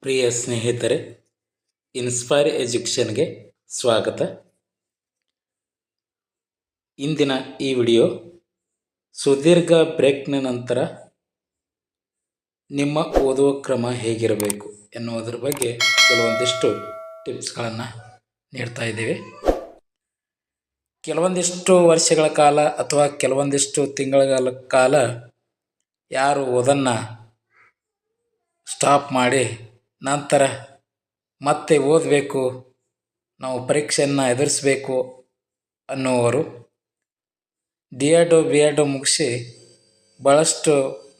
ಪ್ರಿಯ ಸ್ನೇಹಿತರೆ ಇನ್ಸ್ಪೈರ್ ಎಜುಕೇಷನ್ಗೆ ಸ್ವಾಗತ. ಇಂದಿನ ಈ ವಿಡಿಯೋ ಸುದೀರ್ಘ ಬ್ರೇಕ್ನ ನಂತರ ನಿಮ್ಮ ಓದುವ ಕ್ರಮ ಹೇಗಿರಬೇಕು ಎನ್ನುವುದರ ಬಗ್ಗೆ ಕೆಲವೊಂದಿಷ್ಟು ಟಿಪ್ಸ್ಗಳನ್ನು ನೀಡ್ತಾ ಇದ್ದೇವೆ. ಕೆಲವೊಂದಿಷ್ಟು ವರ್ಷಗಳ ಕಾಲ ಅಥವಾ ಕೆಲವೊಂದಿಷ್ಟು ತಿಂಗಳ ಕಾಲ ಯಾರು ಓದನ್ನು ಸ್ಟಾಪ್ ಮಾಡಿ ನಂತರ ಮತ್ತೆ ಓದಬೇಕು, ನಾವು ಪರೀಕ್ಷೆಯನ್ನು ಎದುರಿಸಬೇಕು ಅನ್ನುವರು ಡಿ ಎಡು ಬಿ ಎಡು ಮುಗಿಸಿ ಭಾಳಷ್ಟು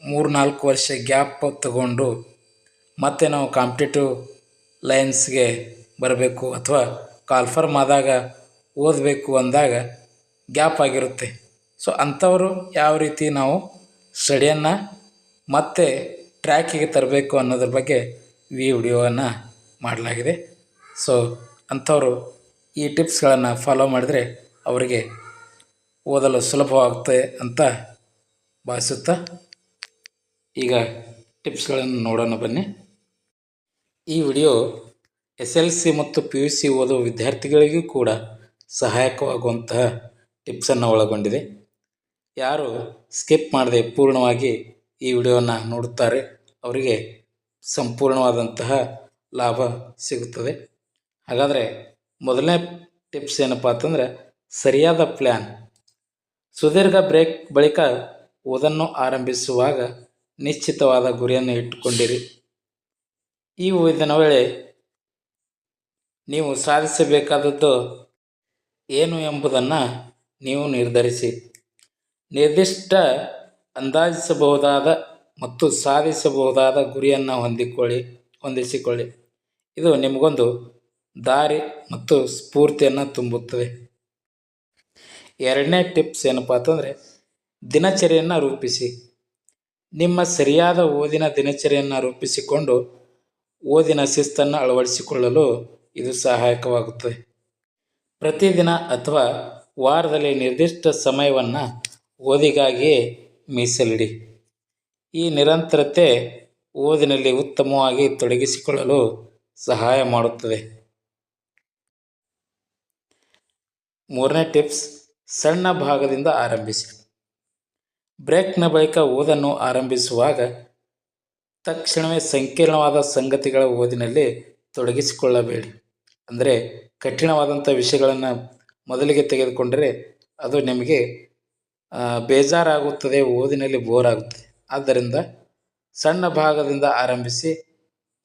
ಮೂರು ನಾಲ್ಕು ವರ್ಷ ಗ್ಯಾಪ್ ತಗೊಂಡು ಮತ್ತೆ ನಾವು ಕಾಂಪಿಟೇಟಿವ್ ಲೈನ್ಸ್ಗೆ ಬರಬೇಕು ಅಥವಾ ಕಾಲ್ಫರ್ಮ್ ಆದಾಗ ಓದಬೇಕು ಅಂದಾಗ ಗ್ಯಾಪ್ ಆಗಿರುತ್ತೆ. ಸೊ, ಅಂಥವರು ಯಾವ ರೀತಿ ನಾವು ಸ್ಟಡಿಯನ್ನು ಮತ್ತೆ ಟ್ರ್ಯಾಕಿಗೆ ತರಬೇಕು ಅನ್ನೋದ್ರ ಬಗ್ಗೆ ಈ ವಿಡಿಯೋವನ್ನು ಮಾಡಲಾಗಿದೆ. ಸೊ ಅಂಥವರು ಈ ಟಿಪ್ಸ್ಗಳನ್ನು ಫಾಲೋ ಮಾಡಿದರೆ ಅವರಿಗೆ ಓದಲು ಸುಲಭವಾಗುತ್ತೆ ಅಂತ ಭಾವಿಸುತ್ತಾ ಈಗ ಟಿಪ್ಸ್ಗಳನ್ನು ನೋಡೋಣ ಬನ್ನಿ. ಈ ವಿಡಿಯೋ ಎಸ್ ಎಲ್ ಸಿ ಮತ್ತು ಪಿ ಯು ಸಿ ಓದುವ ವಿದ್ಯಾರ್ಥಿಗಳಿಗೂ ಕೂಡ ಸಹಾಯಕವಾಗುವಂತಹ ಟಿಪ್ಸನ್ನು ಒಳಗೊಂಡಿದೆ. ಯಾರು ಸ್ಕಿಪ್ ಮಾಡದೆ ಪೂರ್ಣವಾಗಿ ಈ ವಿಡಿಯೋವನ್ನು ನೋಡುತ್ತಾರೆ, ಅವರಿಗೆ ಸಂಪೂರ್ಣವಾದಂತಹ ಲಾಭ ಸಿಗುತ್ತದೆ. ಹಾಗಾದರೆ ಮೊದಲನೇ ಟಿಪ್ಸ್ ಏನಪ್ಪ ಅಂತಂದರೆ ಸರಿಯಾದ ಪ್ಲ್ಯಾನ್ ಸುದೀರ್ಘ ಬ್ರೇಕ್ ಬಳಿಕ ಓದನ್ನು ಆರಂಭಿಸುವಾಗ ನಿಶ್ಚಿತವಾದ ಗುರಿಯನ್ನು ಇಟ್ಟುಕೊಂಡಿರಿ. ಈ ಓದಿನ ವೇಳೆ ನೀವು ಸಾಧಿಸಬೇಕಾದದ್ದು ಏನು ಎಂಬುದನ್ನು ನೀವು ನಿರ್ಧರಿಸಿ. ನಿರ್ದಿಷ್ಟ ಅಂದಾಜಿಸಬಹುದಾದ ಮತ್ತು ಸಾಧಿಸಬಹುದಾದ ಗುರಿಯನ್ನು ಹೊಂದಿಕೊಳ್ಳಿ, ಹೊಂದಿಸಿಕೊಳ್ಳಿ. ಇದು ನಿಮಗೊಂದು ದಾರಿ ಮತ್ತು ಸ್ಫೂರ್ತಿಯನ್ನು ತುಂಬುತ್ತದೆ. ಎರಡನೇ ಟಿಪ್ಸ್ ಏನಪ್ಪ ಅಂತಂದರೆ, ದಿನಚರಿಯನ್ನು ರೂಪಿಸಿ. ನಿಮ್ಮ ಸರಿಯಾದ ಓದಿನ ದಿನಚರಿಯನ್ನು ರೂಪಿಸಿಕೊಂಡು ಓದಿನ ಶಿಸ್ತನ್ನು ಅಳವಡಿಸಿಕೊಳ್ಳಲು ಇದು ಸಹಾಯಕವಾಗುತ್ತದೆ. ಪ್ರತಿದಿನ ಅಥವಾ ವಾರದಲ್ಲಿ ನಿರ್ದಿಷ್ಟ ಸಮಯವನ್ನು ಓದಿಗಾಗಿಯೇ ಮೀಸಲಿಡಿ. ಈ ನಿರಂತರತೆ ಓದಿನಲ್ಲಿ ಉತ್ತಮವಾಗಿ ತೊಡಗಿಸಿಕೊಳ್ಳಲು ಸಹಾಯ ಮಾಡುತ್ತದೆ. ಮೂರನೇ ಟಿಪ್ಸ್, ಸಣ್ಣ ಭಾಗದಿಂದ ಆರಂಭಿಸಿ. ಬ್ರೇಕ್ನ ಬಳಿಕ ಓದನ್ನು ಆರಂಭಿಸುವಾಗ ತಕ್ಷಣವೇ ಸಂಕೀರ್ಣವಾದ ಸಂಗತಿಗಳ ಓದಿನಲ್ಲಿ ತೊಡಗಿಸಿಕೊಳ್ಳಬೇಡಿ. ಅಂದರೆ ಕಠಿಣವಾದಂಥ ವಿಷಯಗಳನ್ನು ಮೊದಲಿಗೆ ತೆಗೆದುಕೊಂಡರೆ ಅದು ನಿಮಗೆ ಬೇಜಾರಾಗುತ್ತದೆ, ಓದಿನಲ್ಲಿ ಬೋರ್ ಆಗುತ್ತದೆ ಆದ್ದರಿಂದ ಸಣ್ಣ ಭಾಗದಿಂದ ಆರಂಭಿಸಿ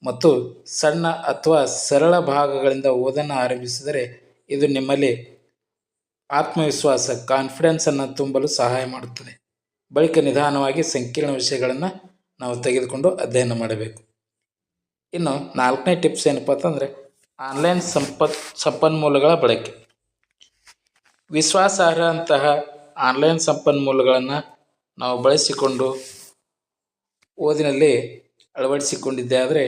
ಮತ್ತು ಸಣ್ಣ ಅಥವಾ ಸರಳ ಭಾಗಗಳಿಂದ ಓದನ್ನು ಆರಂಭಿಸಿದರೆ ಇದು ನಿಮ್ಮಲ್ಲಿ ಆತ್ಮವಿಶ್ವಾಸ ಕಾನ್ಫಿಡೆನ್ಸನ್ನು ತುಂಬಲು ಸಹಾಯ ಮಾಡುತ್ತದೆ. ಬಳಿಕ ನಿಧಾನವಾಗಿ ಸಂಕೀರ್ಣ ವಿಷಯಗಳನ್ನು ನಾವು ತೆಗೆದುಕೊಂಡು ಅಧ್ಯಯನ ಮಾಡಬೇಕು. ಇನ್ನು ನಾಲ್ಕನೇ ಟಿಪ್ಸ್ ಏನಪ್ಪ ಅಂತಂದರೆ ಆನ್ಲೈನ್ ಸಂಪತ್, ಸಂಪನ್ಮೂಲಗಳ ಬಳಕೆ. ವಿಶ್ವಾಸಾರ್ಹ ಅಂತಹ ಆನ್ಲೈನ್ ಸಂಪನ್ಮೂಲಗಳನ್ನು ನಾವು ಬಳಸಿಕೊಂಡು ಓದಿನಲ್ಲಿ ಅಳವಡಿಸಿಕೊಂಡಿದ್ದೆ ಆದರೆ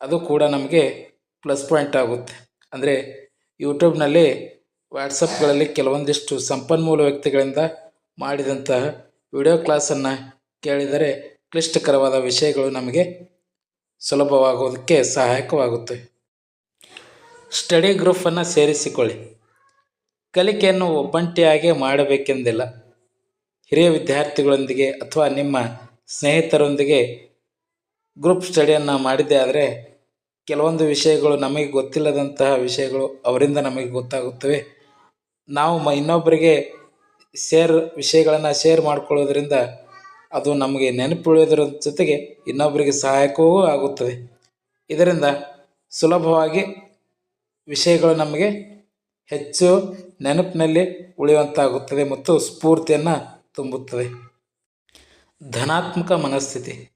ಅದು ಕೂಡ ನಮಗೆ ಪ್ಲಸ್ ಪಾಯಿಂಟ್ ಆಗುತ್ತೆ. ಅಂದರೆ ಯೂಟ್ಯೂಬ್ನಲ್ಲಿ ವಾಟ್ಸಪ್ಗಳಲ್ಲಿ ಕೆಲವೊಂದಿಷ್ಟು ಸಂಪನ್ಮೂಲ ವ್ಯಕ್ತಿಗಳಿಂದ ಮಾಡಿದಂತಹ ವಿಡಿಯೋ ಕ್ಲಾಸನ್ನು ಕೇಳಿದರೆ ಕ್ಲಿಷ್ಟಕರವಾದ ವಿಷಯಗಳು ನಮಗೆ ಸುಲಭವಾಗೋದಕ್ಕೆ ಸಹಾಯಕವಾಗುತ್ತೆ. ಸ್ಟಡಿ ಗ್ರೂಪನ್ನು ಸೇರಿಸಿಕೊಳ್ಳಿ. ಕಲಿಕೆಯನ್ನು ಒಬ್ಬಂಟಿಯಾಗಿ ಮಾಡಬೇಕೆಂದಿಲ್ಲ. ಹಿರಿಯ ವಿದ್ಯಾರ್ಥಿಗಳೊಂದಿಗೆ ಅಥವಾ ನಿಮ್ಮ ಸ್ನೇಹಿತರೊಂದಿಗೆ ಗ್ರೂಪ್ ಸ್ಟಡಿಯನ್ನು ಮಾಡಿದ್ದೆ ಆದರೆ ಕೆಲವೊಂದು ವಿಷಯಗಳು ನಮಗೆ ಗೊತ್ತಿಲ್ಲದಂತಹ ವಿಷಯಗಳು ಅವರಿಂದ ನಮಗೆ ಗೊತ್ತಾಗುತ್ತವೆ. ನಾವು ಮ ಇನ್ನೊಬ್ಬರಿಗೆ ಶೇರ್ ವಿಷಯಗಳನ್ನು ಶೇರ್ ಮಾಡಿಕೊಳ್ಳೋದ್ರಿಂದ ಅದು ನಮಗೆ ನೆನಪುಳಿಯೋದ್ರ ಜೊತೆಗೆ ಇನ್ನೊಬ್ಬರಿಗೆ ಸಹಾಯಕವೂ ಆಗುತ್ತದೆ. ಇದರಿಂದ ಸುಲಭವಾಗಿ ವಿಷಯಗಳು ನಮಗೆ ಹೆಚ್ಚು ನೆನಪಿನಲ್ಲಿ ಉಳಿಯುವಂತಾಗುತ್ತದೆ ಮತ್ತು ಸ್ಫೂರ್ತಿಯನ್ನು ತುಂಬುತ್ತದೆ. ಧನಾತ್ಮಕ ಮನಸ್ಥಿತಿ.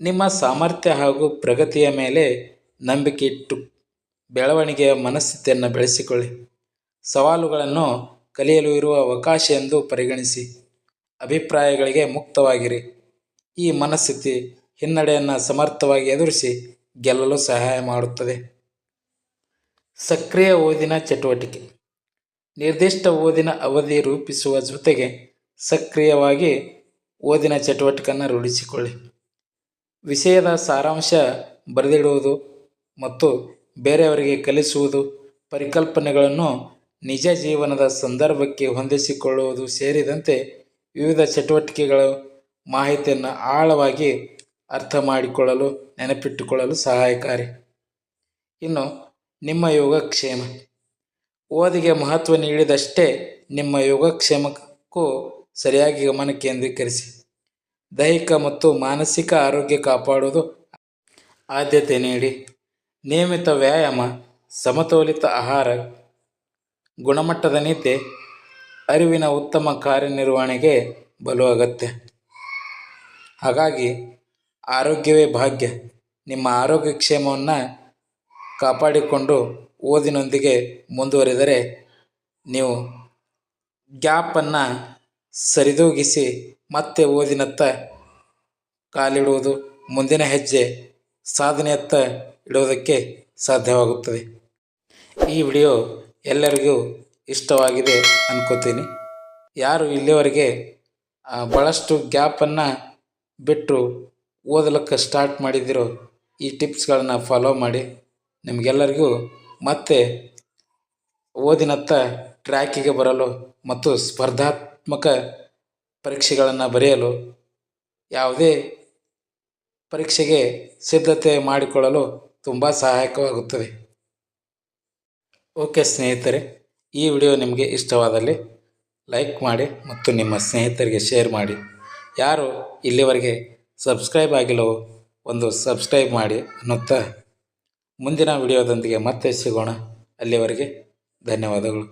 ನಿಮ್ಮ ಸಾಮರ್ಥ್ಯ ಹಾಗೂ ಪ್ರಗತಿಯ ಮೇಲೆ ನಂಬಿಕೆ ಇಟ್ಟು ಬೆಳವಣಿಗೆಯ ಮನಸ್ಥಿತಿಯನ್ನು ಬೆಳೆಸಿಕೊಳ್ಳಿ. ಸವಾಲುಗಳನ್ನು ಕಲಿಯಲು ಇರುವ ಅವಕಾಶ ಎಂದು ಪರಿಗಣಿಸಿ. ಅಭಿಪ್ರಾಯಗಳಿಗೆ ಮುಕ್ತವಾಗಿರಿ. ಈ ಮನಸ್ಥಿತಿ ಹಿನ್ನಡೆಯನ್ನು ಸಮರ್ಥವಾಗಿ ಎದುರಿಸಿ ಗೆಲ್ಲಲು ಸಹಾಯ ಮಾಡುತ್ತದೆ. ಸಕ್ರಿಯ ಓದಿನ ಚಟುವಟಿಕೆ. ನಿರ್ದಿಷ್ಟ ಓದಿನ ಅವಧಿ ರೂಪಿಸುವ ಜೊತೆಗೆ ಸಕ್ರಿಯವಾಗಿ ಓದಿನ ಚಟುವಟಿಕೆಯನ್ನು ರೂಢಿಸಿಕೊಳ್ಳಿ. ವಿಷಯದ ಸಾರಾಂಶ ಬರೆದಿಡುವುದು ಮತ್ತು ಬೇರೆಯವರಿಗೆ ಕಲಿಸುವುದು, ಪರಿಕಲ್ಪನೆಗಳನ್ನು ನಿಜ ಜೀವನದ ಸಂದರ್ಭಕ್ಕೆ ಹೊಂದಿಸಿಕೊಳ್ಳುವುದು ಸೇರಿದಂತೆ ವಿವಿಧ ಚಟುವಟಿಕೆಗಳು ಮಾಹಿತಿಯನ್ನು ಆಳವಾಗಿ ಅರ್ಥ ಮಾಡಿಕೊಳ್ಳಲು, ನೆನಪಿಟ್ಟುಕೊಳ್ಳಲು ಸಹಾಯಕಾರಿ. ಇನ್ನು, ನಿಮ್ಮ ಯೋಗಕ್ಷೇಮ. ಓದಿಗೆ ಮಹತ್ವ ನೀಡಿದಷ್ಟೇ ನಿಮ್ಮ ಯೋಗಕ್ಷೇಮಕ್ಕೂ ಸರಿಯಾಗಿ ಗಮನ ಕೇಂದ್ರೀಕರಿಸಿ. ದೈಹಿಕ ಮತ್ತು ಮಾನಸಿಕ ಆರೋಗ್ಯ ಕಾಪಾಡುವುದು ಆದ್ಯತೆ ನೀಡಿ. ನಿಯಮಿತ ವ್ಯಾಯಾಮ, ಸಮತೋಲಿತ ಆಹಾರ, ಗುಣಮಟ್ಟದ ನಿದ್ದೆ, ಅರಿವಿನ ಉತ್ತಮ ಕಾರ್ಯನಿರ್ವಹಣೆಗೆ ಬಲು ಅಗತ್ಯ. ಹಾಗಾಗಿ ಆರೋಗ್ಯವೇ ಭಾಗ್ಯ. ನಿಮ್ಮ ಆರೋಗ್ಯ ಕ್ಷೇಮವನ್ನು ಕಾಪಾಡಿಕೊಂಡು ಓದಿನೊಂದಿಗೆ ಮುಂದುವರಿದರೆ ನೀವು ಗ್ಯಾಪನ್ನು ಸರಿದೂಗಿಸಿ ಮತ್ತೆ ಓದಿನತ್ತ ಕಾಲಿಡುವುದು ಮುಂದಿನ ಹೆಜ್ಜೆ, ಸಾಧನೆಯತ್ತ ಇಡುವುದಕ್ಕೆ ಸಾಧ್ಯವಾಗುತ್ತದೆ. ಈ ವಿಡಿಯೋ ಎಲ್ಲರಿಗೂ ಇಷ್ಟವಾಗಿದೆ ಅನ್ಕೋತೀನಿ. ಯಾರು ಇಲ್ಲಿವರೆಗೆ ಭಾಳಷ್ಟು ಗ್ಯಾಪನ್ನು ಬಿಟ್ಟು ಓದಲಿಕ್ಕೆ ಸ್ಟಾರ್ಟ್ ಮಾಡಿದಿರೋ ಈ ಟಿಪ್ಸ್ಗಳನ್ನು ಫಾಲೋ ಮಾಡಿ. ನಿಮಗೆಲ್ಲರಿಗೂ ಮತ್ತೆ ಓದಿನತ್ತ ಟ್ರ್ಯಾಕಿಗೆ ಬರಲು ಮತ್ತು ಸ್ಪರ್ಧಾತ್ಮಕ ಪರೀಕ್ಷೆಗಳನ್ನು ಬರೆಯಲು ಯಾವುದೇ ಪರೀಕ್ಷೆಗೆ ಸಿದ್ಧತೆ ಮಾಡಿಕೊಳ್ಳಲು ತುಂಬ ಸಹಾಯಕವಾಗುತ್ತದೆ. ಓಕೆ ಸ್ನೇಹಿತರೆ, ಈ ವಿಡಿಯೋ ನಿಮಗೆ ಇಷ್ಟವಾದಲ್ಲಿ ಲೈಕ್ ಮಾಡಿ ಮತ್ತು ನಿಮ್ಮ ಸ್ನೇಹಿತರಿಗೆ ಶೇರ್ ಮಾಡಿ. ಯಾರು ಇಲ್ಲಿವರೆಗೆ ಸಬ್ಸ್ಕ್ರೈಬ್ ಆಗಿಲ್ಲವೋ ಒಂದು ಸಬ್ಸ್ಕ್ರೈಬ್ ಮಾಡಿ ಅನ್ನುತ್ತಾ ಮುಂದಿನ ವಿಡಿಯೋದೊಂದಿಗೆ ಮತ್ತೆ ಸಿಗೋಣ. ಅಲ್ಲಿವರೆಗೆ ಧನ್ಯವಾದಗಳು.